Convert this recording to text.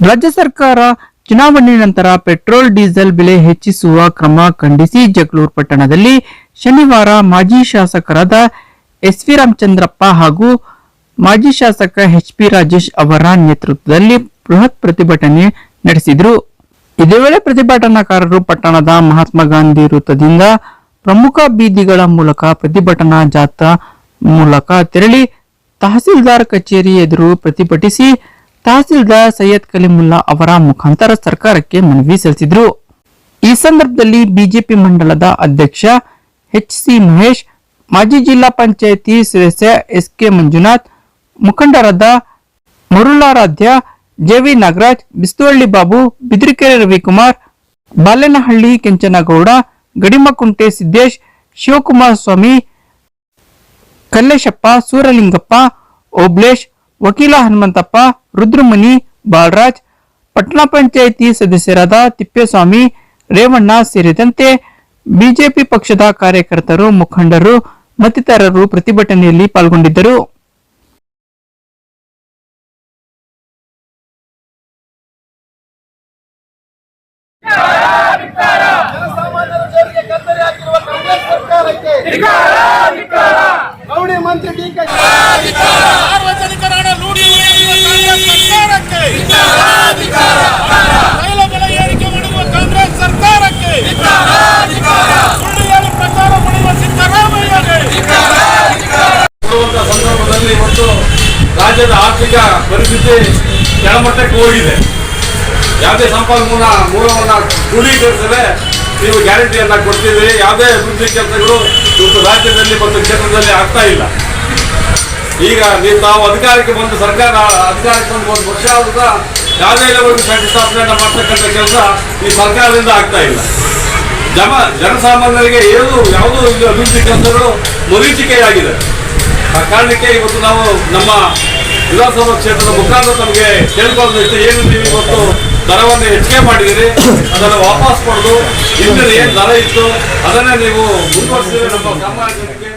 ರಾಜ್ಯ ಸರ್ಕಾರ ಚುನಾವಣೆ ನಂತರ ಪೆಟ್ರೋಲ್, ಡೀಸೆಲ್ ಬೆಲೆ ಹೆಚ್ಚಿಸುವ ಕ್ರಮ ಖಂಡಿಸಿ ಜಗಳೂರು ಪಟ್ಟಣದಲ್ಲಿ ಶನಿವಾರ ಮಾಜಿ ಶಾಸಕರಾದ ಎಸ್ ವಿ ರಾಮಚಂದ್ರಪ್ಪ ಹಾಗೂ ಮಾಜಿ ಶಾಸಕ ಎಚ್ ಪಿ ರಾಜೇಶ್ ಅವರ ನೇತೃತ್ವದಲ್ಲಿ ಬೃಹತ್ ಪ್ರತಿಭಟನೆ ನಡೆಸಿದರು. ಇದೇ ವೇಳೆ ಪ್ರತಿಭಟನಾಕಾರರು ಪಟ್ಟಣದ ಮಹಾತ್ಮ ಗಾಂಧಿ ವೃತ್ತದಿಂದ ಪ್ರಮುಖ ಬೀದಿಗಳ ಮೂಲಕ ಪ್ರತಿಭಟನಾ ಜಾಥಾ ಮೂಲಕ ತೆರಳಿ ತಹಸೀಲ್ದಾರ್ ಕಚೇರಿ ಎದುರು ಪ್ರತಿಭಟಿಸಿ ತಹಸೀಲ್ದಾರ್ ಸೈಯದ್ ಕಲಿಮುಲ್ಲಾ ಅವರ ಮುಖಾಂತರ ಸರ್ಕಾರಕ್ಕೆ ಮನವಿ ಸಲ್ಲಿಸಿದರು. ಈ ಸಂದರ್ಭದಲ್ಲಿ ಬಿಜೆಪಿ ಮಂಡಲದ ಅಧ್ಯಕ್ಷ ಎಚ್ ಸಿ ಮಹೇಶ್, ಮಾಜಿ ಜಿಲ್ಲಾ ಪಂಚಾಯಿತಿ ಸದಸ್ಯ ಎಸ್ ಕೆ ಮಂಜುನಾಥ್, ಮುಖಂಡರಾದ ಮರುಳಾರಾಧ್ಯ, ಜೆವಿ ನಾಗರಾಜ್ ಬಿಸ್ತುವಳ್ಳಿ ಬಾಬು, ಬಿದ್ರಿಕೆರೆ ರವಿಕುಮಾರ್ ಬಾಲೆನಹಳ್ಳಿ ಕೆಂಚನಗೌಡ, ಗಡಿಮಕುಂಟೆ ಸಿದ್ದೇಶ್ ಶಿವಕುಮಾರ ಸ್ವಾಮಿ ಕಲ್ಲೇಶಪ್ಪ, ಸೂರಲಿಂಗಪ್ಪ, ಓಬ್ಲೇಶ್ ವಕೀಲ ಹನುಮಂತಪ್ಪ, ರುದ್ರಮುನಿ, ಬಾಲರಾಜ್ ಪಟ್ಟಣ ಪಂಚಾಯಿತಿ ಸದಸ್ಯರಾದ ತಿಪ್ಪೇಸ್ವಾಮಿ, ರೇವಣ್ಣ ಸೇರಿದಂತೆ ಬಿಜೆಪಿ ಪಕ್ಷದ ಕಾರ್ಯಕರ್ತರು, ಮುಖಂಡರು, ಮತ್ತಿತರರು ಪ್ರತಿಭಟನೆಯಲ್ಲಿ ಪಾಲ್ಗೊಂಡಿದ್ದರು. ಮಂತ್ರಿ ಪರಿಸ್ಥಿತಿ ಕೆಳಮಟ್ಟಕ್ಕೆ ಹೋಗಿದೆ. ಯಾವುದೇ ಸಂಪನ್ಮೂಲ ಮೂಲವನ್ನು ಕ್ರೋಢೀಕರಿಸದೆ ನೀವು ಗ್ಯಾರಂಟಿಯನ್ನು ಕೊಡ್ತೀವಿ ಯಾವುದೇ ಅಭಿವೃದ್ಧಿ ಕೆಲಸಗಳು ಇವತ್ತು ರಾಜ್ಯದಲ್ಲಿ ಮತ್ತು ಕ್ಷೇತ್ರದಲ್ಲಿ ಆಗ್ತಾ ಇಲ್ಲ. ಈಗ ನೀವು ತಾವು ಅಧಿಕಾರಕ್ಕೆ ಬಂದು ಸರ್ಕಾರ ಅಧಿಕಾರಕ್ಕೆ ಬಂದು ಒಂದು ವರ್ಷ ಆದರೂ ಯಾವುದೇ ಲೆವೆಲ್ ಶಂಕುಸ್ಥಾಪನೆಯನ್ನ ಮಾಡ್ತಕ್ಕಂಥ ಕೆಲಸ ಈ ಸರ್ಕಾರದಿಂದ ಆಗ್ತಾ ಇಲ್ಲ. ಜನ ಜನಸಾಮಾನ್ಯರಿಗೆ ಏನು ಯಾವುದೋ ಇಲ್ಲಿ ಅಭಿವೃದ್ಧಿ ಕೆಲಸಗಳು ಮರೀಚಿಕೆಯಾಗಿದೆ ಆ ಕಾರಣಕ್ಕೆ ಇವತ್ತು ನಾವು ನಮ್ಮ ವಿಧಾನಸಭಾ ಕ್ಷೇತ್ರದ ಮುಖಾಂತರ ತಮಗೆ ಕೇಳ್ಕೊಳ್ಳೋದಿತ್ತು ಏನು ನೀವು ಇವತ್ತು ದರವನ್ನು ಹೆಚ್ಚಿಗೆ ಮಾಡಿದಿರಿ ಅದನ್ನು ವಾಪಸ್ ಪಡೆದು ಹಿಂದಿನ ಏನು ದರ ಇತ್ತು ಅದನ್ನೇ ನೀವು ಮುಂದುವರಿಸಿದ್ರೆ ನಮ್ಮ ಸಮಾಜಕ್ಕೆ